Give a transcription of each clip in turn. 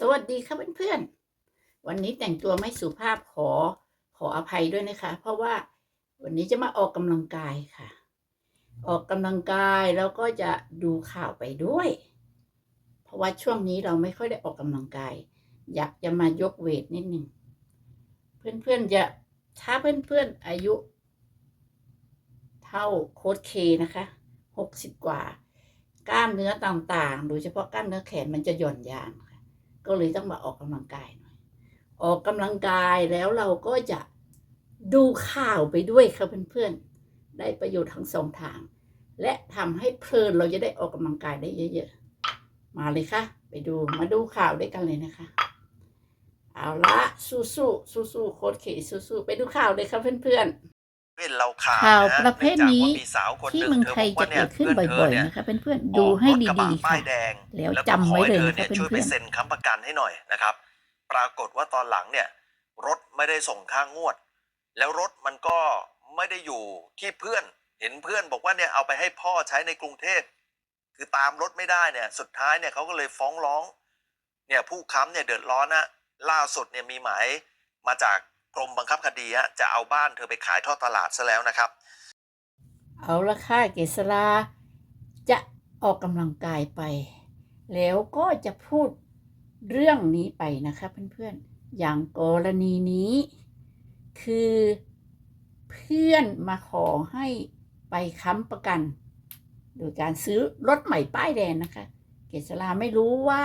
สวัสดีครับเพื่อนๆ วันนี้แต่งตัวไม่สุภาพขอขออภัยด้วยนะคะ เพราะว่าวันนี้จะมาออกกำลังกายค่ะ ออกกำลังกายแล้วก็จะดูข่าวไปด้วย เพราะว่าช่วงนี้เราไม่ค่อยได้ออกกำลังกาย อยากจะมายกเวทนิดหนึ่งเพื่อนๆจะถ้าเพื่อนๆอายุ เท่าโค้ดเคนะคะหกสิบกว่ากล้ามเนื้อต่างๆ โดยเฉพาะกล้ามเนื้อแขนมันจะหย่อนยาน ก็เลยต้องมาออกกำลังกายหน่อย ออกกำลังกายแล้วเราก็จะดูข่าวไปด้วยค่ะเพื่อนๆ ได้ประโยชน์ทั้งสองทาง และทำให้เพลินเราจะได้ออกกำลังกายได้เยอะๆ มาเลยค่ะ ไปดูมาดูข่าวด้วยกันเลยนะคะ เอาละสู้ๆสู้ๆโค้ดเคสู้ๆไปดูข่าวเลยครับเพื่อนๆ เพื่อนเราขาดข่าวนะฮประเภทนี้นื่องจากว่ามีสาวคนหที่นึ่งเมืองธไทยบจะว่าเกิดขึ้นพื่บ่อยธๆเนะคะเพื่อนอๆดูอกให้รถกระบะดีๆป้าค่ะยแดงแล้วก็จำไว้เลยขอนะให้คะธอช่วยเพื่ไปอนๆเซ็นค้ำประกันให้หน่อยนะครับ ปรากฏว่าตอนหลังเนี่ย รถไม่ได้ส่งค่างวด แล้วรถมันก็ไม่ได้อยู่ที่เพื่อนเห็นเพื่อนบอกว่าเนี่ยเอาไปให้พ่อใช้ในกรุงเทพคือตามรถไม่ได้เนี่ย สุดท้ายเนี่ยเขาก็เลยฟ้องร้อง เนี่ยผู้ค้ำเนี่ยเดือดร้อนนะล่าสุดเนี่ยมีหมายมาจาก กรมบังคับคดีฮะจะเอาบ้านเธอไปขายทอดตลาดซะแล้วนะครับ เอาละค่ะเกษราจะออกกำลังกายไป แล้วก็จะพูดเรื่องนี้ไปนะคะเพื่อนๆ อย่างกรณีนี้ คือเพื่อนมาขอให้ไปค้ำประกัน โดยการซื้อรถใหม่ป้ายแดงนะคะ เกษราไม่รู้ว่า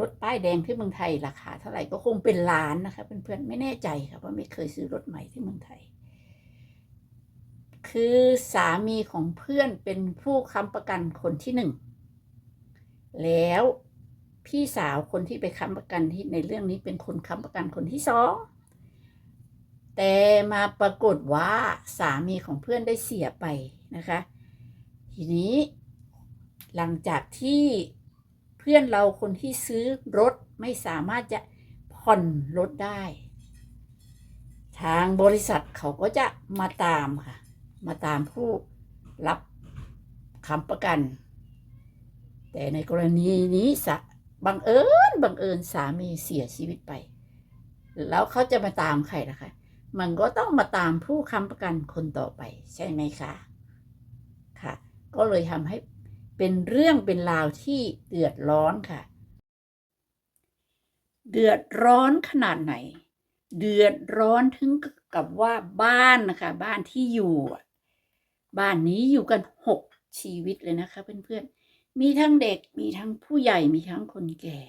รถป้ายแดงที่เมืองไทยราคาเท่าไหร่ก็คงเป็นล้านนะคะเพื่อนๆไม่แน่ใจค่ะว่าไม่เคยซื้อรถใหม่ที่เมืองไทย คือสามีของเพื่อนเป็นผู้ค้ำประกันคนที่หนึ่งแล้วพี่สาวคนที่ไปค้ำประกันที่ในเรื่องนี้เป็นคนค้ำประกันคนที่สองแต่มาปรากฏว่าสามีของเพื่อนได้เสียไปนะคะ ทีนี้หลังจากที่ พื่อนเราคนที่ซื้อรถไม่สามารถจะผ่อนรถได้ ทางบริษัทเขาก็จะมาตามค่ะ มาตามผู้รับคำประกัน แต่ในกรณีนี้สะบังเอิญบังเอิญสามีเสียชีวิตไป แล้วเขาจะมาตามใครล่ะคะ มันก็ต้องมาตามผู้ค้ำประกันคนต่อไป ใช่ไหมคะ ค่ะ ก็เลยทำให้ เป็นเรื่องเป็นราวที่เดือดร้อนค่ะ เดือดร้อนขนาดไหน เดือดร้อนถึงกับว่าบ้านนะคะ บ้านที่อยู่บ้านนี้อยู่กันหกชีวิตเลยนะคะ เพื่อนๆ มีทั้งเด็กมีทั้งผู้ใหญ่มีทั้งคนแก่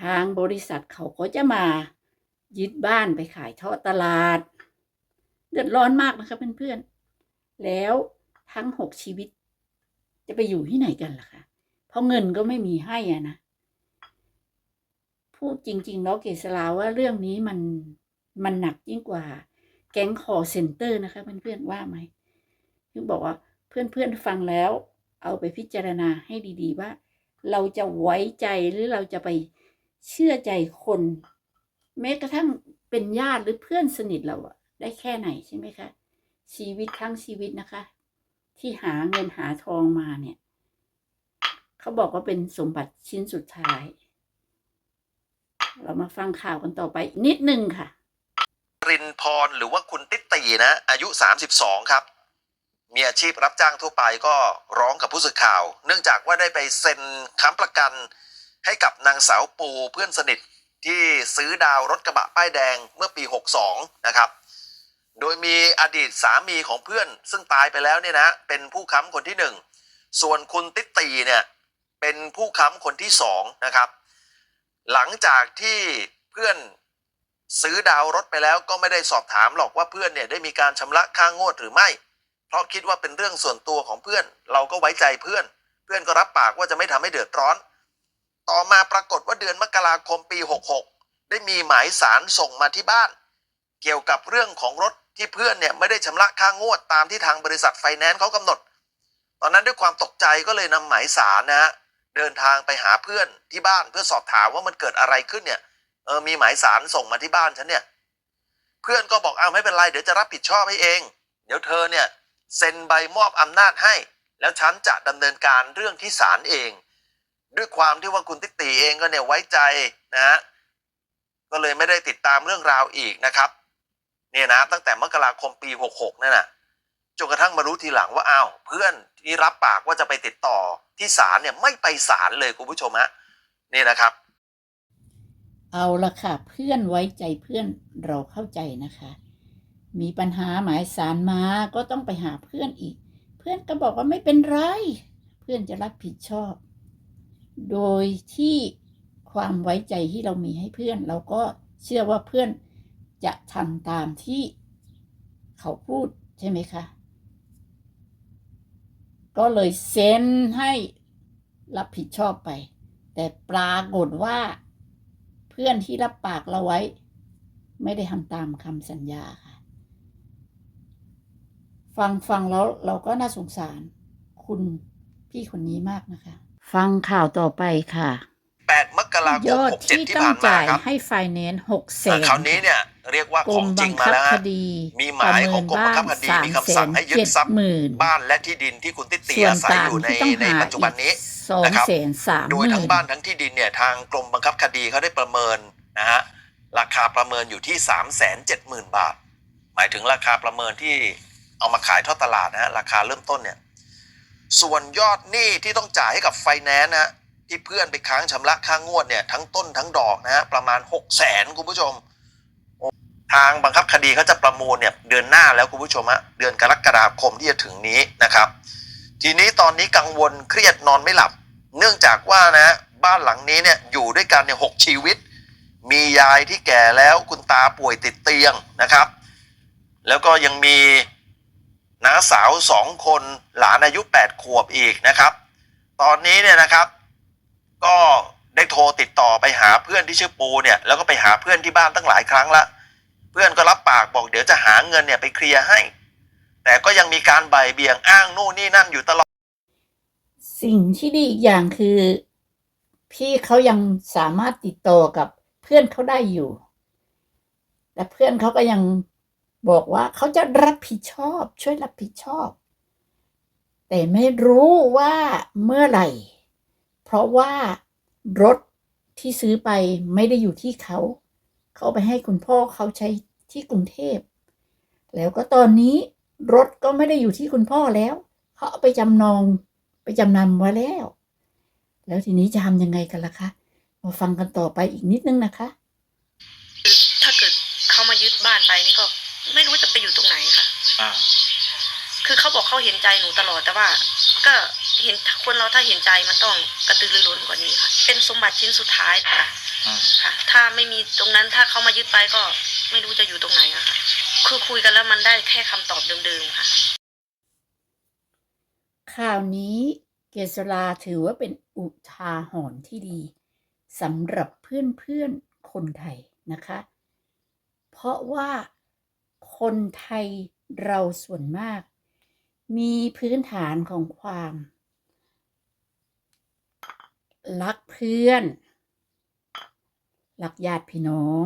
ทางบริษัทเขาก็จะมายึดบ้านไปขายทอดตลาด เดือดร้อนมากนะคะเพื่อนๆ แล้วทั้งหกชีวิต จะไปอยู่ที่ไหนกันล่ะคะเพราะเงินก็ไม่มีให้อะนะพูดจริงๆเนาะเกษราว่าเรื่องนี้มันมันหนักยิ่งกว่า แก๊งคอเซ็นเตอร์นะคะเพื่อนๆว่าไหมถึงบอกว่าเพื่อนๆฟังแล้ว เอาไปพิจารณาให้ดีๆว่า เราจะไว้ใจหรือเราจะไปเชื่อใจคน แม้กระทั่งเป็นญาติหรือเพื่อนสนิทเราอะได้แค่ไหนใช่ไหมคะชีวิตทั้งชีวิตนะคะ ที่หาเงินหาทองมาเนี่ย เขาบอกว่าเป็นสมบัติชิ้นสุดท้าย เรามาฟังข่าวกันต่อไปนิดนึงค่ะ รินพรหรือว่าคุณติตีนะ อายุ 32 ครับ มีอาชีพรับจ้างทั่วไปก็ร้องกับผู้สื่อข่าว เนื่องจากว่าได้ไปเซ็นค้ำประกันให้กับนางสาวปูเพื่อนสนิทที่ซื้อดาวรถกระบะป้ายแดงเมื่อปี 62 นะครับ อดีตสามีของเพื่อน ซึ่งตายไปแล้วเนี่ยนะเป็นผู้ค้ำคนที่หนึ่งส่วนคุณติตีเนี่ยเป็นผู้ค้ำคนที่สองนะครับ หลังจากที่เพื่อนซื้อดาวรถไปแล้วก็ไม่ได้สอบถามหรอกว่าเพื่อนเนี่ยได้มีการชำระค่างวดหรือไม่ เพราะคิดว่าเป็นเรื่องส่วนตัวของเพื่อน เราก็ไว้ใจเพื่อน เพื่อนก็รับปากว่าจะไม่ทำให้เดือดร้อน ต่อมาปรากฏว่าเดือนมกราคมปี 66 ได้มีหมายสารส่งมาที่บ้าน เกี่ยวกับเรื่องของรถ ที่เพื่อนเนี่ยไม่ได้ชำระค่างวดตามที่ทางบริษัทไฟแนนซ์เขากำหนด ตอนนั้นด้วยความตกใจก็เลยนำหมายสารนะฮะเดินทางไปหาเพื่อนที่บ้านเพื่อสอบถามว่ามันเกิดอะไรขึ้นเนี่ยเออมีหมายสารส่งมาที่บ้านฉันเนี่ยเพื่อนก็บอกอ้าวไม่เป็นไรเดี๋ยวจะรับผิดชอบให้เอง เดี๋ยวเธอเนี่ยเซ็นใบมอบอำนาจให้ แล้วฉันจะดำเนินการเรื่องที่ศาลเอง ด้วยความที่ว่าคุณติ๊กตีเองก็เนี่ยไว้ใจนะฮะก็เลยไม่ได้ติดตามเรื่องราวอีกนะครับ เนี่ยนะตั้งแต่มกราคมปี 66 นั่นนะจนกระทั่งมารู้ทีหลังว่าอ้าวเพื่อนที่รับปากว่าจะไปติดต่อที่ศาลเนี่ยไม่ไปศาลเลยคุณผู้ชมฮะนี่นะครับ เอาละค่ะ เพื่อนไว้ใจเพื่อนเราเข้าใจนะคะ มีปัญหาหมายสารมาก็ต้องไปหาเพื่อนอีก เพื่อนก็บอกว่าไม่เป็นไร เพื่อนจะรับผิดชอบ โดยที่ความไว้ใจที่เรามีให้เพื่อน เราก็เชื่อว่าเพื่อน จะทำตามที่เขาพูดใช่ไหมคะ ก็เลยเซ็นให้รับผิดชอบไป แต่ปรากฏว่า เพื่อนที่รับปากเราไว้ ไม่ได้ทำตามคำสัญญาค่ะ ฟังฟังแล้วเราก็น่าสงสารคุณพี่คนนี้มากนะคะ ฟังข่าวต่อไปค่ะ8มกราคยมอดที่67ที่ต้องผ่านมาจ่ายครับให้ไฟแนนซ์หกแสเอ่อนคราวนี้เนี่ย เรียกว่ากรขอมงจบัริงงมาคับแล้วคฮะดีมีหมายของกรมบังคับคดีมีคำสั่งให้ยึดทรัพย์หมื่นบ้านและที่ดินที่คุณติ๊กตีส่วนอาศัยต่างอยู่ในที่ต้องในหาปัจจุบันนี้สองนะครับแสนสามโดหยมื่ทั้งนบ้านทั้งที่ดินเนี่ยทางกรมบังคับคดีเขาได้ประเมินนะฮะราคาประเมินอยู่ที่ 3 7 0 0 0 0 บาท หมายถึงราคาประเมินที่เอามาขายทอดตลาดนะฮะราคาเริ่มต้นเนี่ยส่วนยอดหนี้ที่ต้องจ่ายให้กับไฟแนนซ์นะฮะที่เพื่อนไปค้างชำระค่างวดเนี่ยทั้งต้นทั้งดอกนะฮะประมาณ 6 0แสนคุณผู้ชม ทางบังคับคดีเขาจะประมูลเนี่ยเดือนหน้าแล้วคุณผู้ชมฮะเดือนกรกฎาคมที่จะถึงนี้นะครับ ทีนี้ตอนนี้กังวลเครียดนอนไม่หลับ เนื่องจากว่านะบ้านหลังนี้เนี่ยอยู่ด้วยกันเนี่ยหกชีวิต มียายที่แก่แล้วคุณตาป่วยติดเตียงนะครับ แล้วก็ยังมีน้าสาวสองคนหลานอายุแปดขวบอีกนะครับ ตอนนี้เนี่ยนะครับ ก็ได้โทรติดต่อไปหาเพื่อนที่ชื่อปูเนี่ยแล้วก็ไปหาเพื่อนที่บ้านตั้งหลายครั้งละ เพื่อนก็รับปากบอกเดี๋ยวจะหาเงินเนี่ยไปเคลียร์ให้ แต่ก็ยังมีการบ่ายเบี่ยงอ้างนู่นนี่นั่นอยู่ตลอด สิ่งที่ดีอีกอย่างคือ พี่เขายังสามารถติดต่อกับเพื่อนเขาได้อยู่แต่เพื่อนเขาก็ยังบอกว่าเขาจะรับผิดชอบ ช่วยรับผิดชอบ แต่ไม่รู้ว่าเมื่อไหร่ เพราะว่ารถที่ซื้อไปไม่ได้อยู่ที่เขา เขาเอาไปให้คุณพ่อเขาใช้ที่กรุงเทพ แล้วก็ตอนนี้รถก็ไม่ได้อยู่ที่คุณพ่อแล้ว เขาเอาไปจำนองไปจำนำไว้แล้ว แล้วทีนี้จะทำยังไงกันล่ะคะมาฟังกันต่อไปอีกนิดนึงนะคะถ้าเกิดเขามายึดบ้านไปนี่ก็ไม่รู้จะไปอยู่ตรงไหนค่ะอ่าคือเขาบอกเขาเห็นใจหนูตลอดแต่ว่า ก็เห็นคนเราถ้าเห็นใจมันต้องกระตือรือร้นกว่านี้ค่ะ เป็นสมบัติชิ้นสุดท้ายค่ะอืม ค่ะ ถ้าไม่มีตรงนั้นถ้าเขามายึดไปก็ไม่รู้จะอยู่ตรงไหนอะค่ะ คือคุยกันแล้วมันได้แค่คำตอบเดิมๆค่ะ ข่าวนี้เกษราถือว่าเป็นอุทาหรณ์ที่ดีสำหรับเพื่อนๆคนไทยนะคะ เพราะว่าคนไทยเราส่วนมาก มีพื้นฐานของความ รักเพื่อน รักญาติพี่น้อง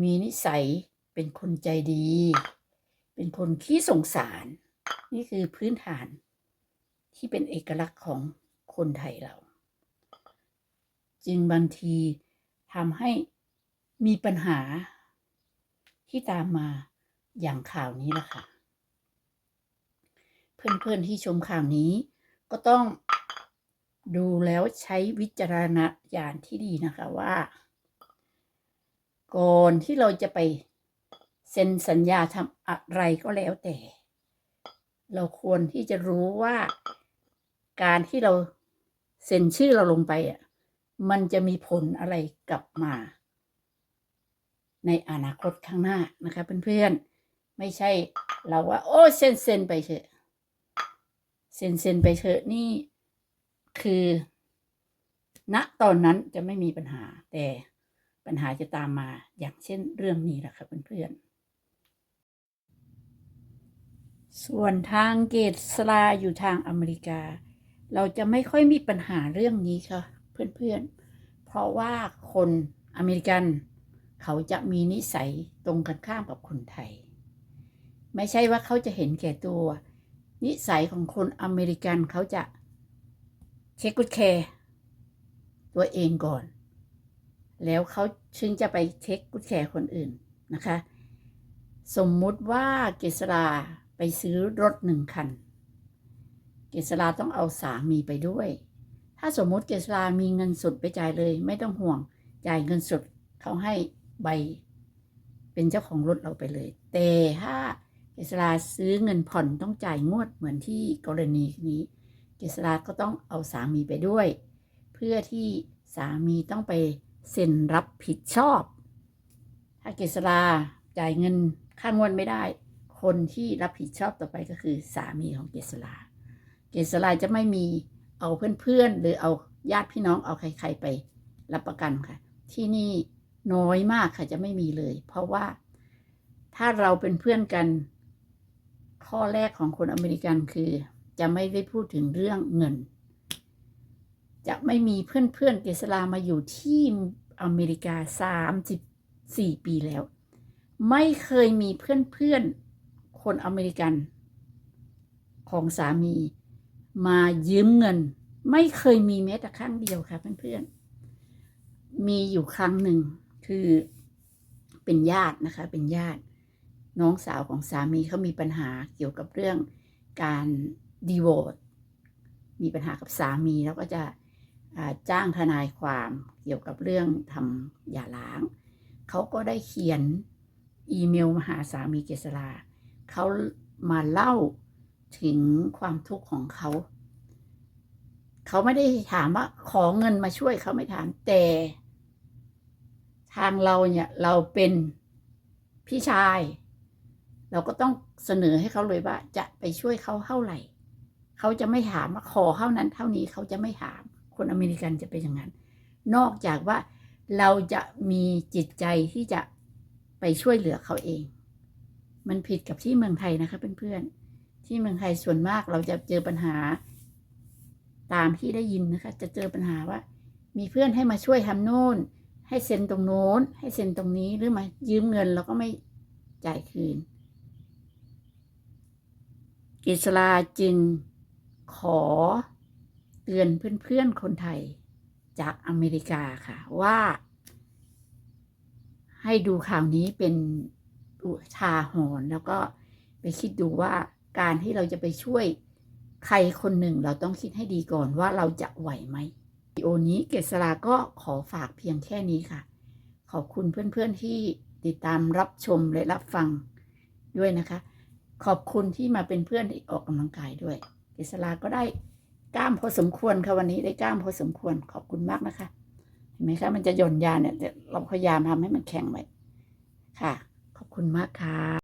มีนิสัยเป็นคนใจดี เป็นคนขี้สงสาร นี่คือพื้นฐานที่เป็นเอกลักษณ์ของคนไทยเรา จึงบางทีทำให้มีปัญหาที่ตามมาอย่างข่าวนี้ล่ะค่ะ เพื่อนๆที่ชมข่าวนี้ก็ต้อง ดูแล้วใช้วิจารณญาณที่ดีนะคะว่า ก่อนที่เราจะไปเซ็นสัญญาทำอะไรก็แล้วแต่ เราควรที่จะรู้ว่าการที่เราเซ็นชื่อเราลงไปอะมันจะมีผลอะไรกลับมา ในอนาคตข้างหน้านะคะเพื่อนๆไม่ใช่เราว่า โอ้เซ็นเซ็นไปเถอะเซ็นเซ็นไปเถอะนี่ คือ ณตอนนั้นจะไม่มีปัญหา แต่ปัญหาจะตามมาอย่างเช่นเรื่องนี้แหละค่ะเพื่อนๆ ส่วนทางเกตสลาอยู่ทางอเมริกา เราจะไม่ค่อยมีปัญหาเรื่องนี้ค่ะ เพื่อนๆ เพราะว่าคนอเมริกัน เขาจะมีนิสัยตรงกันข้ามกับคนไทย ไม่ใช่ว่าเขาจะเห็นแก่ตัว นิสัยของคนอเมริกันเขาจะ เทคกุดแคร์ตัวเองก่อน แล้วเขาจึงจะไปเช็คกุญแจคนอื่นนะคะ สมมุติว่าเกษราไปซื้อรถหนึ่งคัน เกษราต้องเอาสามีไปด้วย ถ้าสมมุติเกษรามีเงินสดไปจ่ายเลย ไม่ต้องห่วงจ่ายเงินสดเขาให้ใบ เป็นเจ้าของรถเราไปเลย แต่ถ้าเกษราซื้อเงินผ่อนต้องจ่ายงวดเหมือนที่กรณีนี้ เกษราก็ต้องเอาสามีไปด้วย เพื่อที่สามีต้องไปเซ็นรับผิดชอบ ถ้าเกษราจ่ายเงินค่างวดไม่ได้ คนที่รับผิดชอบต่อไปก็คือสามีของเกษราเกษราจะไม่มีเอาเพื่อนๆ หรือเอาญาติพี่น้องเอาใคร ๆไปรับประกันค่ะ ที่นี่น้อยมากค่ะจะไม่มีเลย เพราะว่าถ้าเราเป็นเพื่อนกัน ข้อแรกของคนอเมริกันคือ จะไม่ได้พูดถึงเรื่องเงิน จะไม่มีเพื่อนๆเกษรามาอยู่ที่อเมริกาสามสิบสี่ปีแล้ว ไม่เคยมีเพื่อนๆคนอเมริกัน ของสามีมายืมเงิน ไม่เคยมีแม้แต่ครั้งเดียวค่ะเพื่อนๆ มีอยู่ครั้งหนึ่งคือเป็นญาตินะคะ เป็นญาติน้องสาวของสามีเขามีปัญหาเกี่ยวกับเรื่องการ ดีโวตมีปัญหากับสามีแล้วก็จะจ้างทนายความเกี่ยวกับเรื่องทำหย่าร้าง เขาก็ได้เขียนอีเมลมาหาสามีเกษราเขามาเล่าถึงความทุกข์ของเขา เขาไม่ได้ถามว่าขอเงินมาช่วยเขาไม่ถามแต่ ทางเราเนี่ยเราเป็นพี่ชาย เราก็ต้องเสนอให้เขาเลยว่าจะไปช่วยเขาเท่าไหร่ เขาจะไม่ถามว่าขอเท่านั้นเท่านี้เขาจะไม่ถาม คนอเมริกันจะเป็นอย่างนั้น นอกจากว่าเราจะมีจิตใจที่จะไปช่วยเหลือเขาเอง มันผิดกับที่เมืองไทยนะคะเพื่อนๆ ที่เมืองไทยส่วนมากเราจะเจอปัญหา ตามที่ได้ยินนะคะ จะเจอปัญหาว่า มีเพื่อนให้มาช่วยทำโน่น ให้เซ็นตรงโน้น ให้เซ็นตรงนี้หรือมายืมเงินแล้วก็ไม่จ่ายคืนอิสลาจึง ขอเตือนเพื่อนๆคนไทยจากอเมริกาค่ะว่า ให้ดูข่าวนี้เป็นอุทาหรณ์แล้วก็ไปคิดดูว่าการที่เราจะไปช่วยใครคนหนึ่งเราต้องคิดให้ดีก่อนว่าเราจะไหวไหมวิดีโอนี้เกษราก็ขอฝากเพียงแค่นี้ค่ะ ขอบคุณเพื่อนๆที่ติดตามรับชมและรับฟังด้วยนะคะ ขอบคุณที่มาเป็นเพื่อนออกกำลังกายด้วย กษราก็ได้กล้ามพอสมควรค่ะวันนี้ได้กล้ามพอสมควรขอบคุณมากนะคะ เห็นไหมคะมันจะหย่อนยาเนี่ยเราพยายามทำให้มันแข็งไว้ค่ะ ขอบคุณมากค่ะ